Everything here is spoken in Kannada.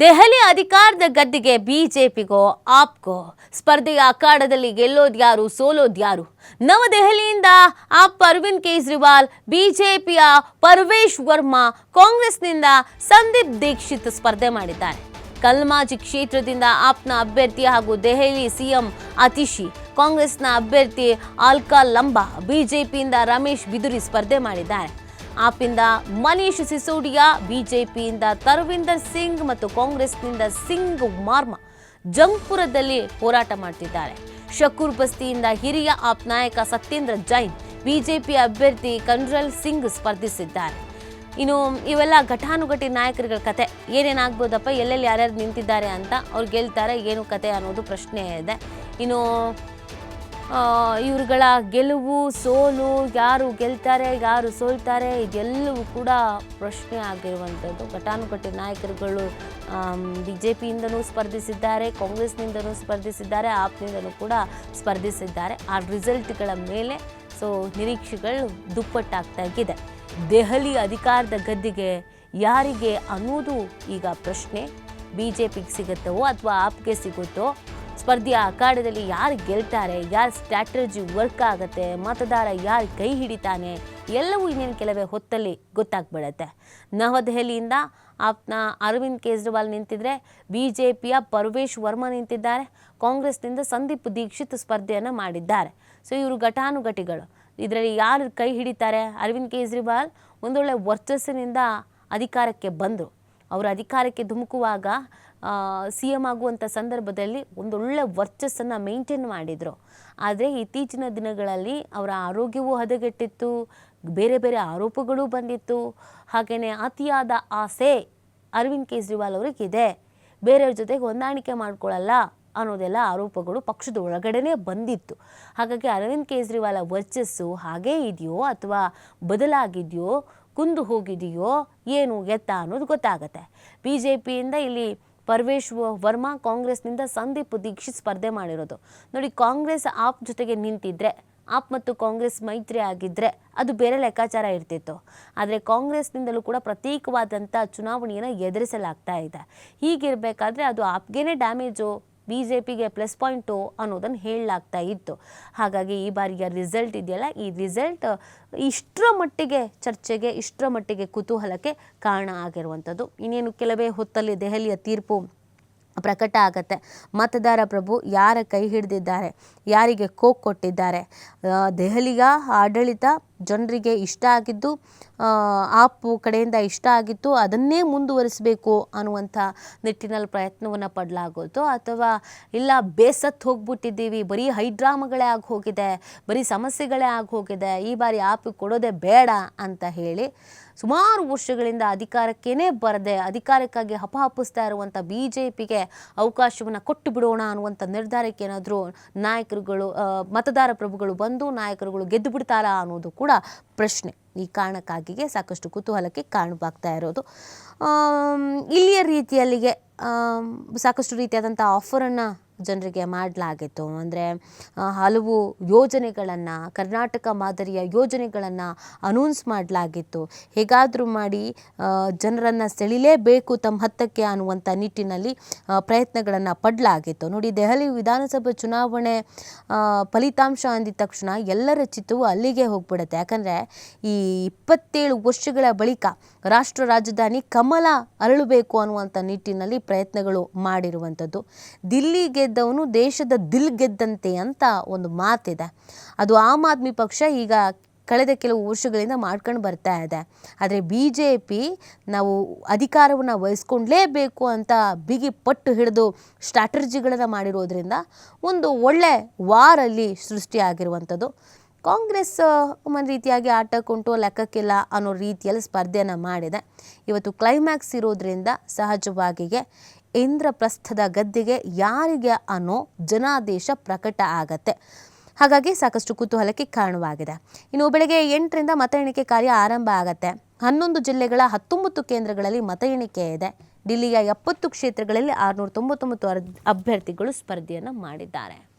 ದೆಹಲಿ ಅಧಿಕಾರದ ಗದ್ದಿಗೆ ಬಿಜೆಪಿಗೋ, ಆಪ್ಗೋ. ಸ್ಪರ್ಧೆಯ ಅಖಾಡದಲ್ಲಿ ಗೆಲ್ಲೋದ್ಯಾರು, ಸೋಲೋದ್ಯಾರು. ನವದೆಹಲಿಯಿಂದ ಆಪ್ ಅರವಿಂದ್ ಕೇಜ್ರಿವಾಲ್, ಬಿಜೆಪಿಯ ಪರ್ವೇಶ್ ವರ್ಮಾ ಕಾಂಗ್ರೆಸ್ನಿಂದ ಸಂದೀಪ್ ದೀಕ್ಷಿತ್ ಸ್ಪರ್ಧೆ ಮಾಡಿದ್ದಾರೆ. ಕಲ್ಮಾಜಿ ಕ್ಷೇತ್ರದಿಂದ ಆಪ್ನ ಅಭ್ಯರ್ಥಿ ಹಾಗೂ ದೆಹಲಿ ಸಿಎಂ ಅತಿಶಿ, ಕಾಂಗ್ರೆಸ್ನ ಅಭ್ಯರ್ಥಿ ಆಲ್ಕಾ ಲಂಬಾ, ಬಿಜೆಪಿಯಿಂದ ರಮೇಶ್ ಬಿದುರಿ ಸ್ಪರ್ಧೆ ಮಾಡಿದ್ದಾರೆ. ಆಪಿಂದ ಮನೀಶ್ ಸಿಸೋಡಿಯಾ, ಬಿಜೆಪಿಯಿಂದ ತರವಿಂದರ್ ಸಿಂಗ್ ಮತ್ತು ಕಾಂಗ್ರೆಸ್ನಿಂದ ಸಿಂಗ್ ಮಾರ್ಮಾ ಜಂಗ್ಪುರದಲ್ಲಿ ಹೋರಾಟ ಮಾಡ್ತಿದ್ದಾರೆ. ಶಕೂರ್ ಬಸ್ತಿಯಿಂದ ಹಿರಿಯ ಆಪ್ ನಾಯಕ ಸತ್ಯೇಂದ್ರ ಜೈನ್, ಬಿಜೆಪಿ ಅಭ್ಯರ್ಥಿ ಕನ್ರಲ್ ಸಿಂಗ್ ಸ್ಪರ್ಧಿಸಿದ್ದಾರೆ. ಇನ್ನು ಇವೆಲ್ಲ ಘಟಾನುಘಟಿ ನಾಯಕರುಗಳ ಕತೆ. ಏನೇನಾಗ್ಬೋದಪ್ಪ ಎಲ್ಲೆಲ್ಲಿ ಯಾರ್ಯಾರು ನಿಂತಿದ್ದಾರೆ ಅಂತ ಅವ್ರು ಗೆಲ್ತಾರೆ, ಏನು ಕತೆ ಅನ್ನೋದು ಪ್ರಶ್ನೆ ಇದೆ. ಇನ್ನು ಇವ್ರುಗಳ ಗೆಲುವು, ಸೋಲು, ಯಾರು ಗೆಲ್ತಾರೆ, ಯಾರು ಸೋಲ್ತಾರೆ, ಇದೆಲ್ಲವೂ ಕೂಡ ಪ್ರಶ್ನೆ ಆಗಿರುವಂಥದ್ದು. ಘಟಾನುಘಟಿ ನಾಯಕರುಗಳು ಬಿ ಜೆ ಪಿಯಿಂದನೂ ಸ್ಪರ್ಧಿಸಿದ್ದಾರೆ, ಕಾಂಗ್ರೆಸ್ನಿಂದನೂ ಸ್ಪರ್ಧಿಸಿದ್ದಾರೆ, ಆಪ್ನಿಂದನೂ ಕೂಡ ಸ್ಪರ್ಧಿಸಿದ್ದಾರೆ. ಆ ರಿಸಲ್ಟ್ಗಳ ಮೇಲೆ, ಸೊ, ನಿರೀಕ್ಷೆಗಳು ದುಪ್ಪಟ್ಟಾಗ್ತಾ ಇದೆ. ದೆಹಲಿ ಅಧಿಕಾರದ ಗದ್ದಿಗೆ ಯಾರಿಗೆ ಅನ್ನೋದು ಈಗ ಪ್ರಶ್ನೆ. ಬಿ ಜೆ ಪಿಗೆ ಸಿಗುತ್ತೋ ಅಥವಾ ಆಪ್ಗೆ ಸಿಗುತ್ತೋ ಸ್ಪರ್ಧೆಯ ಅಖಾಡದಲ್ಲಿ ಯಾರು ಗೆಲ್ತಾರೆ, ಯಾರ ಸ್ಟ್ರಾಟಜಿ ವರ್ಕ್ ಆಗುತ್ತೆ, ಮತದಾರ ಯಾರು ಕೈ ಹಿಡಿತಾನೆ, ಎಲ್ಲವೂ ಇನ್ನೇನು ಕೆಲವೇ ಹೊತ್ತಲ್ಲಿ ಗೊತ್ತಾಗ್ಬಿಡತ್ತೆ. ನವದೆಹಲಿಯಿಂದ ಆಪ್ನ ಅರವಿಂದ್ ಕೇಜ್ರಿವಾಲ್ ನಿಂತಿದ್ರೆ ಬಿ ಜೆ ಪಿಯ ಪರ್ವೇಶ್ ವರ್ಮಾ ನಿಂತಿದ್ದಾರೆ, ಕಾಂಗ್ರೆಸ್ನಿಂದ ಸಂದೀಪ್ ದೀಕ್ಷಿತ್ ಸ್ಪರ್ಧೆಯನ್ನು ಮಾಡಿದ್ದಾರೆ. ಸೊ, ಇವರು ಘಟಾನುಘಟಿಗಳು. ಇದರಲ್ಲಿ ಯಾರು ಕೈ ಹಿಡಿತಾರೆ ಅರವಿಂದ್ ಕೇಜ್ರಿವಾಲ್? ಒಂದೊಳ್ಳೆ ವರ್ಚಸ್ಸಿನಿಂದ ಅಧಿಕಾರಕ್ಕೆ ಬಂದರು. ಅವರು ಅಧಿಕಾರಕ್ಕೆ ಧುಮುಕುವಾಗ ಸಿ ಎಂ ಆಗುವಂಥ ಸಂದರ್ಭದಲ್ಲಿ ಒಂದೊಳ್ಳೆ ವರ್ಚಸ್ಸನ್ನು ಮೇಂಟೈನ್ ಮಾಡಿದರು. ಆದರೆ ಇತ್ತೀಚಿನ ದಿನಗಳಲ್ಲಿ ಅವರ ಆರೋಗ್ಯವೂ ಹದಗೆಟ್ಟಿತ್ತು, ಬೇರೆ ಬೇರೆ ಆರೋಪಗಳು ಬಂದಿತ್ತು. ಹಾಗೆಯೇ ಅತಿಯಾದ ಆಸೆ ಅರವಿಂದ್ ಕೇಜ್ರಿವಾಲ್ ಅವರಿಗಿದೆ ಬೇರೆಯವ್ರ ಜೊತೆಗೆ ಹೊಂದಾಣಿಕೆ ಮಾಡ್ಕೊಳ್ಳಲ್ಲ ಅನ್ನೋದೆಲ್ಲ ಆರೋಪಗಳು ಪಕ್ಷದ ಒಳಗಡೆನೇ ಬಂದಿತ್ತು. ಹಾಗಾಗಿ ಅರವಿಂದ್ ಕೇಜ್ರಿವಾಲ ವರ್ಚಸ್ಸು ಹಾಗೇ ಇದೆಯೋ ಅಥವಾ ಬದಲಾಗಿದೆಯೋ ಕುಂದು ಹೋಗಿದೆಯೋ ಏನು ಎತ್ತ ಅನ್ನೋದು ಗೊತ್ತಾಗತ್ತೆ. ಬಿ ಜೆ ಪಿಯಿಂದ ಇಲ್ಲಿ ಪರ್ವೇಶ್ ವರ್ಮಾ ಕಾಂಗ್ರೆಸ್ನಿಂದ ಸಂದೀಪ್ ದೀಕ್ಷಿತ್ ಸ್ಪರ್ಧೆ ಮಾಡಿರೋದು. ನೋಡಿ, ಕಾಂಗ್ರೆಸ್ ಆಪ್ ಜೊತೆಗೆ ನಿಂತಿದ್ರೆ, ಆಪ್ ಮತ್ತು ಕಾಂಗ್ರೆಸ್ ಮೈತ್ರಿ ಆಗಿದ್ದರೆ ಅದು ಬೇರೆ ಲೆಕ್ಕಾಚಾರ ಇರ್ತಿತ್ತು. ಆದರೆ ಕಾಂಗ್ರೆಸ್ನಿಂದಲೂ ಕೂಡ ಪ್ರತ್ಯೇಕವಾದಂಥ ಚುನಾವಣೆಯನ್ನು ಎದುರಿಸಲಾಗ್ತಾ ಇದೆ. ಹೀಗಿರಬೇಕಾದ್ರೆ ಅದು ಆಪ್ಗೇನೆ ಡ್ಯಾಮೇಜು. ಬಿ ಜೆ ಪಿಗೆ ಪ್ಲಸ್ ಪಾಯಿಂಟು ಅನ್ನೋದನ್ನು ಹೇಳಲಾಗ್ತಾ ಇತ್ತು. ಹಾಗಾಗಿ ಈ ಬಾರಿಯ ರಿಸಲ್ಟ್ ಇದೆಯಲ್ಲ? ಈ ರಿಸಲ್ಟ್ ಇಷ್ಟರ ಮಟ್ಟಿಗೆ ಚರ್ಚೆಗೆ, ಇಷ್ಟರ ಮಟ್ಟಿಗೆ ಕುತೂಹಲಕ್ಕೆ ಕಾರಣ ಆಗಿರುವಂಥದ್ದು. ಇನ್ನೇನು ಕೆಲವೇ ಹೊತ್ತಲ್ಲಿ ದೆಹಲಿಯ ತೀರ್ಪು ಪ್ರಕಟ ಆಗತ್ತೆ. ಮತದಾರ ಪ್ರಭು ಯಾರ ಕೈ ಹಿಡಿದಿದ್ದಾರೆ? ಯಾರಿಗೆ ಕೋಕ್ ಕೊಟ್ಟಿದ್ದಾರೆ? ದೆಹಲಿಯ ಆಡಳಿತ ಜನರಿಗೆ ಇಷ್ಟ ಆಗಿದ್ದು ಆಪು ಕಡೆಯಿಂದ ಇಷ್ಟ ಆಗಿತ್ತು ಅದನ್ನೇ ಮುಂದುವರಿಸಬೇಕು ಅನ್ನುವಂಥ ನಿಟ್ಟಿನಲ್ಲಿ ಪ್ರಯತ್ನವನ್ನು ಪಡಲಾಗೋದು. ಅಥವಾ ಇಲ್ಲ ಬೇಸತ್ತು ಹೋಗ್ಬಿಟ್ಟಿದ್ದೀವಿ, ಬರೀ ಹೈಡ್ರಾಮಗಳೇ ಆಗಿ ಹೋಗಿದೆ ಬರೀ ಸಮಸ್ಯೆಗಳೇ ಆಗಿ ಹೋಗಿದೆ ಈ ಬಾರಿ ಆಪ್ ಕೊಡೋದೇ ಬೇಡ ಅಂತ ಹೇಳಿ ಸುಮಾರು ವರ್ಷಗಳಿಂದ ಅಧಿಕಾರಕ್ಕೇನೆ ಬರದೆ, ಅಧಿಕಾರಕ್ಕಾಗಿ ಹಪಹಪಿಸ್ತಾ ಇರುವಂಥ ಬಿ ಜೆ ಪಿಗೆ ಅವಕಾಶವನ್ನು ಕೊಟ್ಟು ಬಿಡೋಣ ಅನ್ನುವಂಥ ನಿರ್ಧಾರಕ್ಕೆ ಏನಾದರೂ ನಾಯಕರುಗಳು ಮತದಾರ ಪ್ರಭುಗಳು ಬಂದು ನಾಯಕರುಗಳು ಗೆದ್ದು ಬಿಡ್ತಾರಾ ಅನ್ನೋದು ಕೂಡ ಪ್ರಶ್ನೆ ಈ ಕಾರಣಕ್ಕಾಗಿಯೇ ಸಾಕಷ್ಟು ಕುತೂಹಲಕ್ಕೆ ಕಾರಣವಾಗ್ತಾ ಇರೋದು. ಇಲ್ಲಿಯ ರೀತಿಯಲ್ಲಿಗೆ ಸಾಕಷ್ಟು ರೀತಿಯಾದಂಥ ಆಫರನ್ನು ಜನರಿಗೆ ಮಾಡಲಾಗಿತ್ತು. ಅಂದರೆ ಹಲವು ಯೋಜನೆಗಳನ್ನು, ಕರ್ನಾಟಕ ಮಾದರಿಯ ಯೋಜನೆಗಳನ್ನು ಅನೌನ್ಸ್ ಮಾಡಲಾಗಿತ್ತು. ಹೇಗಾದರೂ ಮಾಡಿ ಜನರನ್ನು ಸೆಳಿಲೇಬೇಕು ತಮ್ಮ ಹತ್ತಕ್ಕೆ ಅನ್ನುವಂಥ ನಿಟ್ಟಿನಲ್ಲಿ ಪ್ರಯತ್ನಗಳನ್ನು ಪಡಲಾಗಿತ್ತು. ನೋಡಿ, ದೆಹಲಿ ವಿಧಾನಸಭೆ ಚುನಾವಣೆ ಫಲಿತಾಂಶ ಅಂದಿದ ತಕ್ಷಣ ಎಲ್ಲರ ಚಿತ್ತವು ಅಲ್ಲಿಗೆ ಹೋಗ್ಬಿಡುತ್ತೆ. ಯಾಕಂದರೆ, ಈ ಇಪ್ಪತ್ತೇಳು ವರ್ಷಗಳ ಬಳಿಕ ರಾಷ್ಟ್ರ ರಾಜಧಾನಿ ಕಮಲ ಅರಳಬೇಕು ಅನ್ನುವಂಥ ನಿಟ್ಟಿನಲ್ಲಿ ಪ್ರಯತ್ನಗಳು ಮಾಡಿರುವಂಥದ್ದು. ದಿಲ್ಲಿ ಗೆದ್ದವನು ದೇಶದ ದಿಲ್ ಗೆದ್ದಂತೆ ಅಂತ ಒಂದು ಮಾತಿದೆ. ಅದು ಆಮ್ ಆದ್ಮಿ ಪಕ್ಷ ಈಗ ಕಳೆದ ಕೆಲವು ವರ್ಷಗಳಿಂದ ಮಾಡ್ಕೊಂಡು ಬರ್ತಾ ಇದೆ. ಆದರೆ ಬಿ ಜೆ ಪಿ ನಾವು ಅಧಿಕಾರವನ್ನು ವಹಿಸ್ಕೊಂಡ್ಲೇಬೇಕು ಅಂತ ಬಿಗಿ ಪಟ್ಟು ಹಿಡಿದು ಸ್ಟ್ರಾಟರ್ಜಿಗಳನ್ನು ಮಾಡಿರೋದ್ರಿಂದ ಒಂದು ಒಳ್ಳೆ ವಾರಲ್ಲಿ ಸೃಷ್ಟಿಯಾಗಿರುವಂಥದ್ದು. ಕಾಂಗ್ರೆಸ್ ಒಂದು ರೀತಿಯಾಗಿ ಆಟಕ್ಕುಂಟು ಲೆಕ್ಕಕ್ಕಿಲ್ಲ ಅನ್ನೋ ರೀತಿಯಲ್ಲಿ ಸ್ಪರ್ಧೆಯನ್ನು ಮಾಡಿದೆ. ಇವತ್ತು ಕ್ಲೈಮ್ಯಾಕ್ಸ್ ಇರೋದ್ರಿಂದ ಸಹಜವಾಗಿಯೇ ಇಂದ್ರಪ್ರಸ್ಥದ ಗದ್ದೆಗೆ ಯಾರಿಗೆ ಅನ್ನೋ ಜನಾದೇಶ ಪ್ರಕಟ ಆಗತ್ತೆ. ಹಾಗಾಗಿ ಸಾಕಷ್ಟು ಕುತೂಹಲಕ್ಕೆ ಕಾರಣವಾಗಿದೆ. ಇನ್ನು ಬೆಳಗ್ಗೆ ಎಂಟರಿಂದ ಮತ ಎಣಿಕೆ ಕಾರ್ಯ ಆರಂಭ ಆಗತ್ತೆ. ಹನ್ನೊಂದು ಜಿಲ್ಲೆಗಳ ಹತ್ತೊಂಬತ್ತು ಕೇಂದ್ರಗಳಲ್ಲಿ ಮತ ಎಣಿಕೆ ಇದೆ. ಡಿಲ್ಲಿಯ ಎಪ್ಪತ್ತು ಕ್ಷೇತ್ರಗಳಲ್ಲಿ ಆರುನೂರ ತೊಂಬತ್ತೊಂಬತ್ತು ಅಭ್ಯರ್ಥಿಗಳು ಸ್ಪರ್ಧೆಯನ್ನು ಮಾಡಿದ್ದಾರೆ.